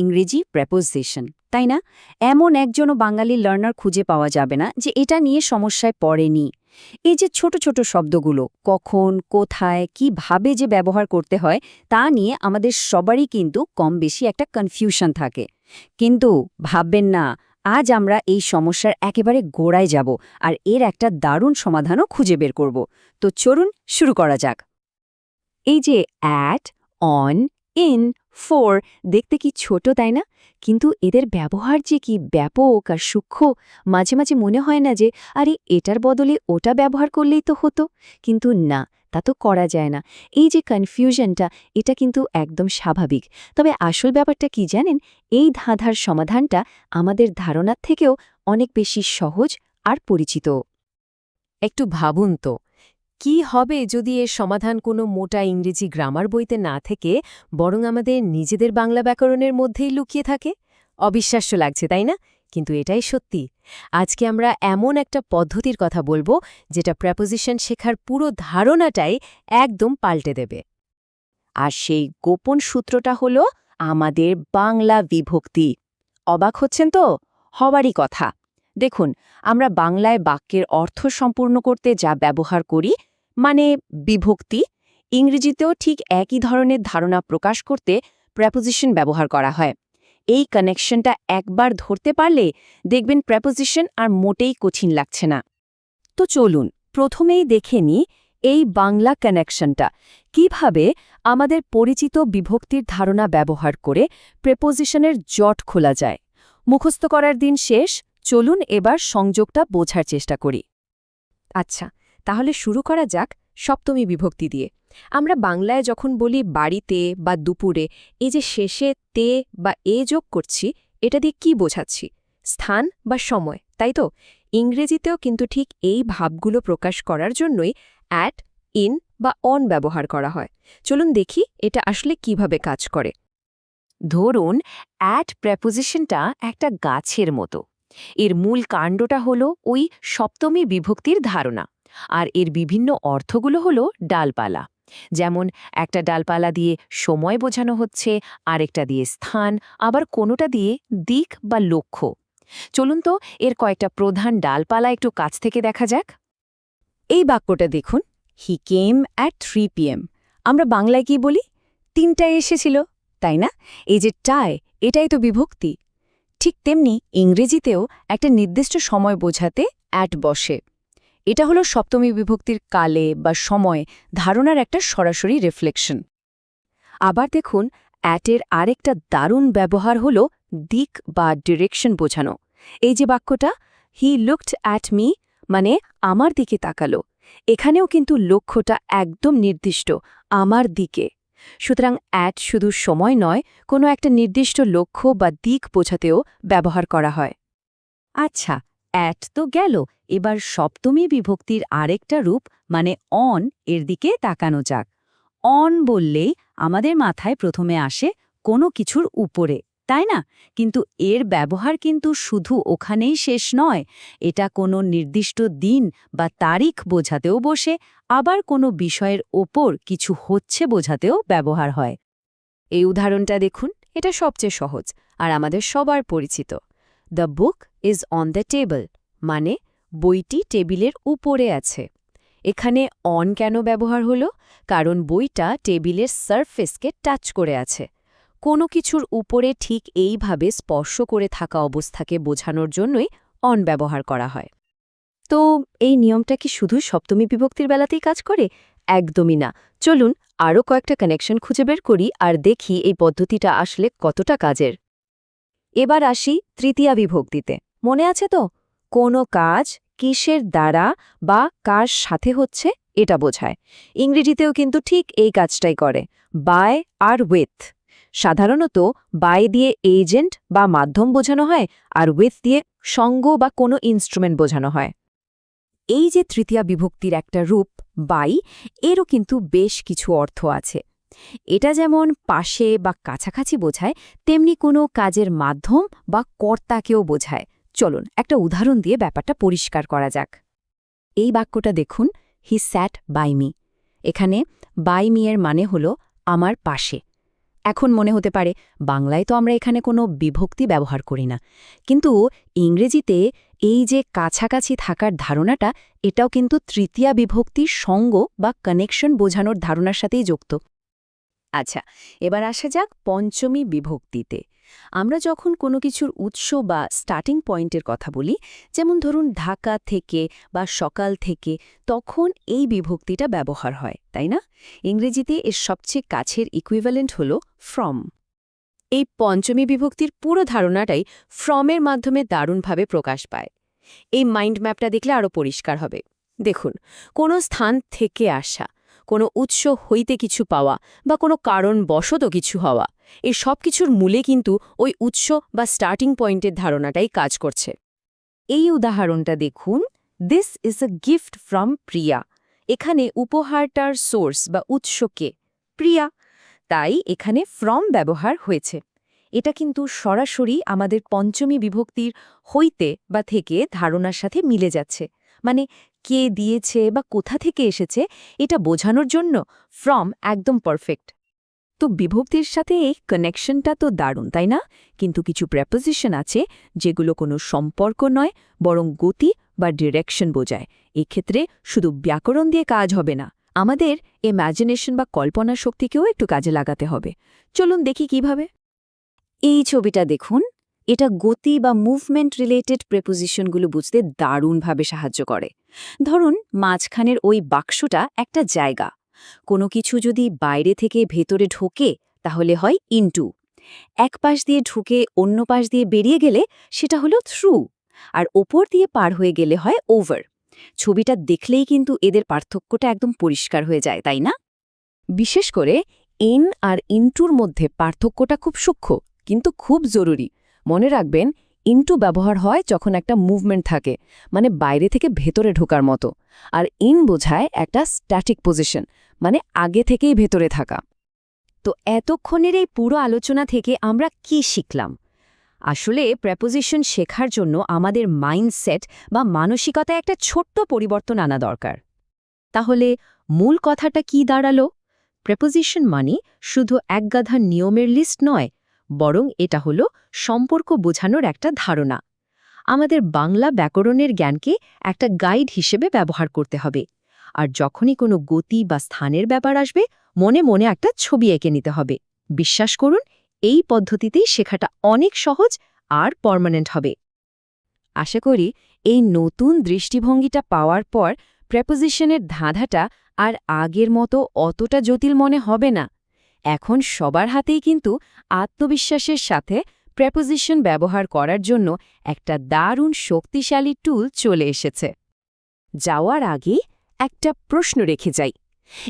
ইংরেজি প্রেপোজিশন তাই না? এমন একজনও বাঙালি লার্নার খুঁজে পাওয়া যাবে না যে এটা নিয়ে সমস্যায় পড়েনি। এই যে ছোট ছোট শব্দগুলো, কখন, কোথায়, কীভাবে যে ব্যবহার করতে হয়, তা নিয়ে আমাদের সবারই কিন্তু কম বেশি একটা কনফিউশন থাকে। কিন্তু ভাববেন না, আজ আমরা এই সমস্যার একেবারে গোড়ায় যাব আর এর একটা দারুণ সমাধানও খুঁজে বের করব। তো চলুন শুরু করা যাক। এই যে অ্যাট অন ইন ফোর, দেখতে কি ছোট তাই না? কিন্তু এদের ব্যবহার যে কি ব্যাপক আর সূক্ষ্ম, মাঝে মাঝে মনে হয় না যে, আরে এটার বদলে ওটা ব্যবহার করলেই তো হতো। কিন্তু না, তা তো করা যায় না। এই যে কনফিউশনটা এটা কিন্তু একদম স্বাভাবিক। তবে আসল ব্যাপারটা কি জানেন? এই ধাঁধার সমাধানটা আমাদের ধারণার থেকেও অনেক বেশি সহজ আর পরিচিত। একটু ভাবুন তো কি হবে যদি এর সমাধান কোনো মোটা ইংরেজি গ্রামার বইতে না থেকে বরং আমাদের নিজেদের বাংলা ব্যাকরণের মধ্যেই লুকিয়ে থাকে? অবিশ্বাস্য লাগছে, তাই না? কিন্তু এটাই সত্যি। আজকে আমরা এমন একটা পদ্ধতির কথা বলব, যেটা প্রেপোজিশন শেখার পুরো ধারণাটাই একদম পাল্টে দেবে। আর সেই গোপন সূত্রটা হলো আমাদের বাংলা বিভক্তি। অবাক হচ্ছেন তো? হওয়ারই কথা। দেখুন, আমরা বাংলায় বাক্যের অর্থ সম্পূর্ণ করতে যা ব্যবহার করি মানে বিভক্তি, ইংরেজিতেও ঠিক একই ধরনের ধারণা প্রকাশ করতে প্রেপোজিশন ব্যবহার করা হয়। এই কানেকশনটা একবার ধরতে পারলে দেখবেন প্রেপোজিশন আর মোটেই কঠিন লাগছে না। তো চলুন, প্রথমেই দেখে নিই এই বাংলা কানেকশনটা কীভাবে আমাদের পরিচিত বিভক্তির ধারণা ব্যবহার করে প্রেপোজিশনের জট খোলা যায়? মুখস্থ করার দিন শেষ, চলুন এবার সংযোগটা বোঝার চেষ্টা করি। আচ্ছা তাহলে শুরু করা যাক সপ্তমী বিভক্তি দিয়ে। আমরা বাংলায় যখন বলি বাড়িতে বা দুপুরে, এই যে শেষে তে বা এ যোগ করছি, এটা দিয়ে কি বোঝাচ্ছি? স্থান বা সময়, তাই তো? ইংরেজিতেও কিন্তু ঠিক এই ভাবগুলো প্রকাশ করার জন্যই অ্যাট ইন বা অন ব্যবহার করা হয়। চলুন দেখি এটা আসলে কীভাবে কাজ করে। ধরুন অ্যাট প্রেপোজিশনটা একটা গাছের মতো। এর মূল কাণ্ডটা হল ওই সপ্তমী বিভক্তির ধারণা। আর এর বিভিন্ন অর্থগুলো হল ডালপালা। যেমন, একটা ডালপালা দিয়ে সময় বোঝানো হচ্ছে, আরেকটা দিয়ে স্থান, আবার কোনোটা দিয়ে দিক বা লক্ষ্য। চলুন তো এর কয়েকটা প্রধান ডালপালা একটু কাছ থেকে দেখা যাক। এই বাক্যটা দেখুন he came at three PM আমরা বাংলায় কি বলি? তিনটায় এসেছিল, তাই না? এই যে টায়, এটাই তো বিভক্তি। ঠিক তেমনি ইংরেজিতেও একটা নির্দিষ্ট সময় বোঝাতে অ্যাট বসে। এটা হলো সপ্তমী বিভক্তির কালে বা সময় ধারণার একটা সরাসরি রিফ্লেকশন আবার দেখুন, অ্যাটের আরেকটা দারুণ ব্যবহার হল দিক বা ডিরেকশন বোঝানো। এই যে বাক্যটা হি লুকড অ্যাট মি মানে আমার দিকে তাকালো। এখানেও কিন্তু লক্ষ্যটা একদম নির্দিষ্ট, আমার দিকে। সুতরাং অ্যাট শুধু সময় নয়, কোনো একটা নির্দিষ্ট লক্ষ্য বা দিক বোঝাতেও ব্যবহার করা হয়। আচ্ছা অ্যাট তো গেল। এবার সপ্তমী বিভক্তির আরেকটা রূপ মানে অন, এর দিকে তাকানো যাক। অন বললেই আমাদের মাথায় প্রথমে আসে কোনো কিছুর উপরে, তাই না? কিন্তু এর ব্যবহার কিন্তু শুধু ওখানেই শেষ নয়। এটা কোনো নির্দিষ্ট দিন বা তারিখ বোঝাতেও বসে, আবার কোনো বিষয়ের ওপর কিছু হচ্ছে বোঝাতেও ব্যবহার হয়। এই উদাহরণটা দেখুন, এটা সবচেয়ে সহজ, আর আমাদের সবার পরিচিত। The book is on the table মানে বইটি টেবিলের উপরে আছে। এখানে অন কেন ব্যবহার হলো? কারণ বইটা টেবিলের সারফেসকে টাচ করে আছে। কোনো কিছুর উপরে ঠিক এইভাবে স্পর্শ করে থাকা অবস্থাকে বোঝানোর জন্যই অন ব্যবহার করা হয়। তো এই নিয়মটা কি শুধু সপ্তমী বিভক্তির বেলাতেই কাজ করে? একদমই না। চলুন আরও কয়েকটা কানেকশন খুঁজে বের করি আর দেখি এই পদ্ধতিটা আসলে কতটা কাজের। এবার আসি তৃতীয়া বিভক্তিতে। মনে আছে তো? কোনো কাজ কিসের দ্বারা বা কার সাথে হচ্ছে? এটা বোঝায়। ইংরেজিতেও কিন্তু ঠিক এই কাজটাই করে। বাই আর উইথ। সাধারণত বাই দিয়ে এজেন্ট বা মাধ্যম বোঝানো হয়, আর উইথ দিয়ে সঙ্গ বা কোনো ইনস্ট্রুমেন্ট বোঝানো হয়। এই যে তৃতীয়া বিভক্তির একটা রূপ, বাই, এরও কিন্তু বেশ কিছু অর্থ আছে। এটা যেমন পাশে বা কাছাকাছি বোঝায়, তেমনি কোনো কাজের মাধ্যম বা কর্তাকেও বোঝায়। চলুন একটা উদাহরণ দিয়ে ব্যাপারটা পরিষ্কার করা যাক। এই বাক্যটা দেখুন হি স্যাট বাই মি এখানে বাই মি এর মানে হল, আমার পাশে। এখন মনে হতে পারে, বাংলায় তো আমরা এখানে কোনো বিভক্তি ব্যবহার করি না। কিন্তু ইংরেজিতে এই যে কাছাকাছি থাকার ধারণাটা, এটাও কিন্তু তৃতীয়া বিভক্তির সঙ্গ বা কানেকশন বোঝানোর ধারণার সাথেই যুক্ত। আচ্ছা এবার আসা যাক পঞ্চমী বিভক্তিতে। আমরা যখন কোনো কিছুর উৎস বা স্টার্টিং পয়েন্টের কথা বলি, যেমন ধরুন ঢাকা থেকে বা সকাল থেকে, তখন এই বিভক্তিটা ব্যবহার হয়, তাই না? ইংরেজিতে এর সবচেয়ে কাছের ইকুইভ্যালেন্ট হল ফ্রম এই পঞ্চমী বিভক্তির পুরো ধারণাটাই ফ্রমের মাধ্যমে দারুণভাবে প্রকাশ পায়। এই মাইন্ড ম্যাপটা দেখলে আরও পরিষ্কার হবে। দেখুন, কোনো স্থান থেকে আসা কোনো উৎস হইতে কিছু পাওয়া বা কোনো কারণ বশত কিছু হওয়া, এই সব কিছুর মূলে কিন্তু ওই উৎস বা স্টার্টিং পয়েন্টের ধারণাটাই কাজ করছে। এই উদাহরণটা দেখুন this is a gift from Priya এখানে উপহারটার সোর্স বা উৎসকে প্রিয়া। তাই এখানে ফ্রম ব্যবহার হয়েছে। এটা কিন্তু সরাসরি আমাদের পঞ্চমী বিভক্তির হইতে বা থেকে ধারণার সাথে মিলে যাচ্ছে। মানে কে দিয়েছে বা কোথা থেকে এসেছে, এটা বোঝানোর জন্য ফ্রম একদম পারফেক্ট তো বিভক্তির সাথে এই কানেকশনটা তো দারুণ, তাই না? কিন্তু কিছু প্রেপোজিশন আছে যেগুলো কোনো সম্পর্ক নয়, বরং গতি বা ডিরেকশন বোঝায়। এক্ষেত্রে শুধু ব্যাকরণ দিয়ে কাজ হবে না, আমাদের ইম্যাজিনেশন বা কল্পনা শক্তিকেও একটু কাজে লাগাতে হবে। চলুন দেখি কীভাবে। এই ছবিটা দেখুন। এটা গতি বা মুভমেন্ট রিলেটেড প্রেপোজিশনগুলো বুঝতে দারুণভাবে সাহায্য করে। ধরুন, মাঝখানের ওই বাক্সটা একটা জায়গা। কোনো কিছু যদি বাইরে থেকে ভেতরে ঢোকে, তাহলে হয় ইনটু এক পাশ দিয়ে ঢুকে অন্য পাশ দিয়ে বেরিয়ে গেলে সেটা হলো থ্রু আর ওপর দিয়ে পার হয়ে গেলে হয় ওভার ছবিটা দেখলেই কিন্তু এদের পার্থক্যটা একদম পরিষ্কার হয়ে যায়, তাই না? বিশেষ করে ইন আর ইনটুর মধ্যে পার্থক্যটা খুব সূক্ষ্ম, কিন্তু খুব জরুরি। মনে রাখবেন ইনটু ব্যবহার হয় যখন একটা মুভমেন্ট থাকে মানে বাইরে থেকে ভেতরে ঢোকার মতো। আর ইন বোঝায় একটা স্ট্যাটিক পজিশন মানে আগে থেকেই ভেতরে থাকা। তো এতক্ষণের এই পুরো আলোচনা থেকে আমরা কি শিখলাম? আসলে প্রেপোজিশন শেখার জন্য আমাদের মাইন্ডসেট বা মানসিকতায় একটা ছোট্ট পরিবর্তন আনা দরকার। তাহলে মূল কথাটা কি দাঁড়াল? প্রেপোজিশন মানে শুধু একগাধার নিয়মের লিস্ট নয় বরং এটা হলো সম্পর্ক বোঝানোর একটা ধারণা। আমাদের বাংলা ব্যাকরণের জ্ঞানকে একটা গাইড হিসেবে ব্যবহার করতে হবে। আর যখনই কোনো গতি বা স্থানের ব্যাপার আসবে, মনে মনে একটা ছবি এঁকে নিতে হবে। বিশ্বাস করুন, এই পদ্ধতিতেই শেখাটা অনেক সহজ আর পার্মানেন্ট হবে। আশা করি এই নতুন দৃষ্টিভঙ্গিটা পাওয়ার পর প্রেপোজিশনের ধাঁধাটা আর আগের মতো অতটা জটিল মনে হবে না। এখন সবার হাতেই কিন্তু আত্মবিশ্বাসের সাথে প্রেপোজিশন ব্যবহার করার জন্য একটা দারুণ শক্তিশালী টুল চলে এসেছে। যাওয়ার আগে একটা প্রশ্ন রেখে যাই।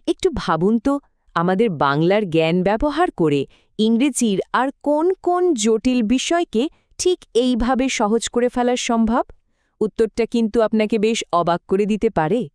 একটু ভাবুন তো, আমাদের বাংলার জ্ঞান ব্যবহার করে ইংরেজির আর কোন কোন জটিল বিষয়কে ঠিক এইভাবে সহজ করে ফেলা সম্ভব? উত্তরটা কিন্তু আপনাকে বেশ অবাক করে দিতে পারে।